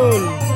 ফুল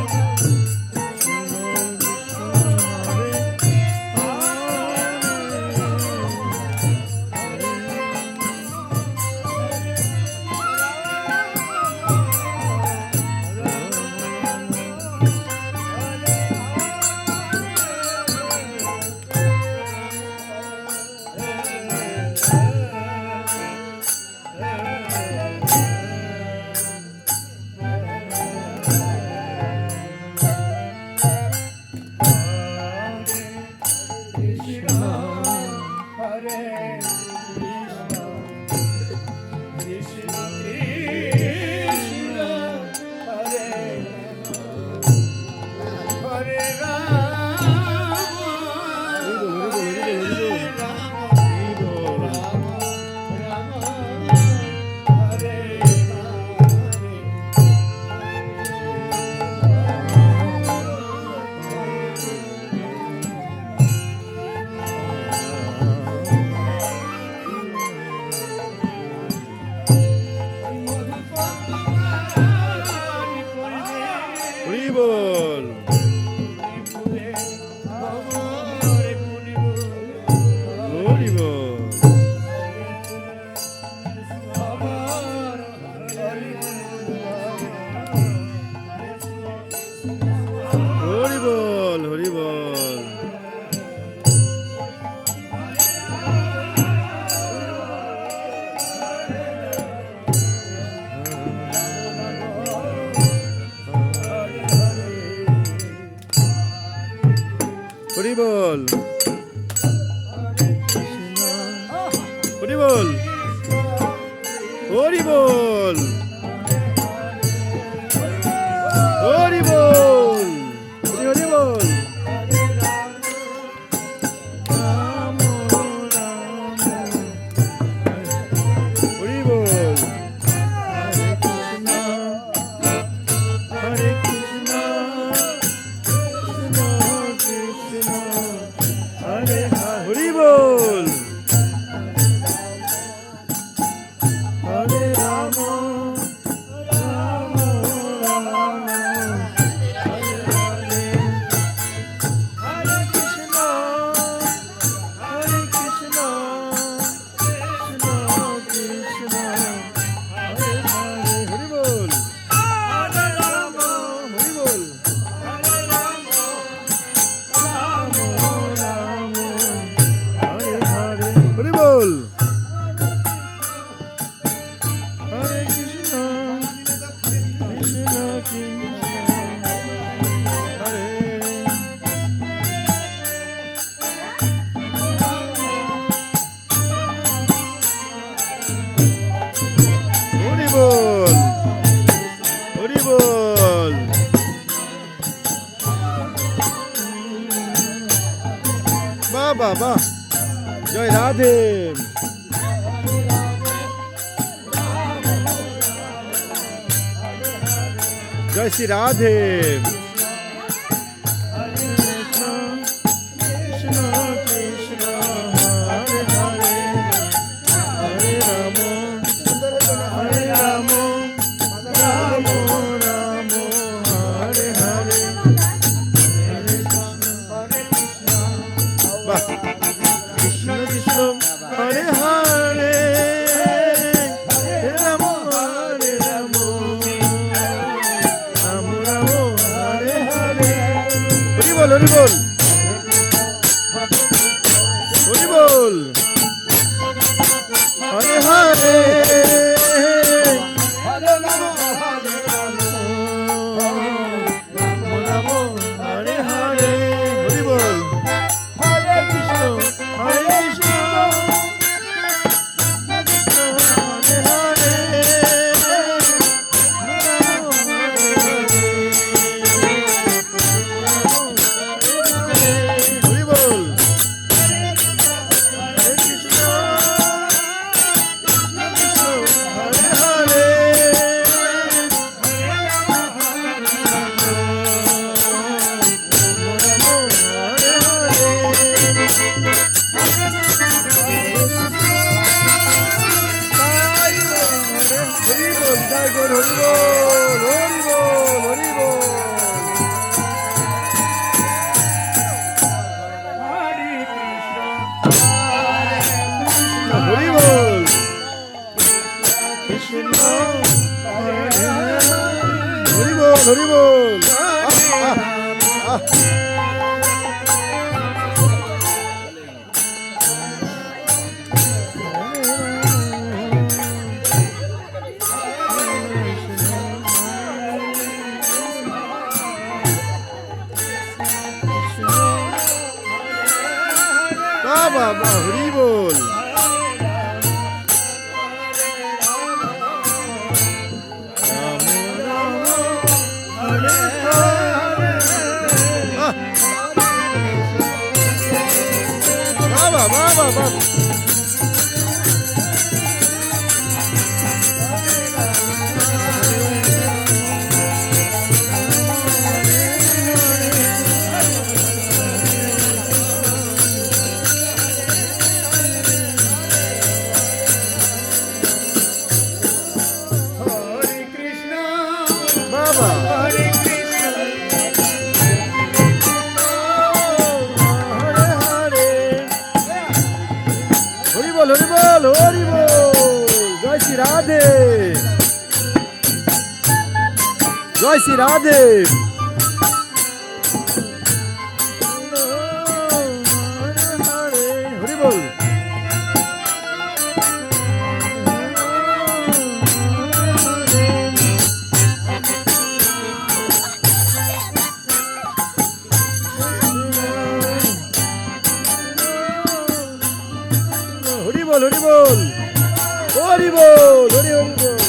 বল। হরি বল। হরি বল। રાધે જય શ્રી રાધે বাবা হরি বল। বাবা বল হরি বল জয় শ্রী রাধে জয় শ্রী রাধে বল। হরি বল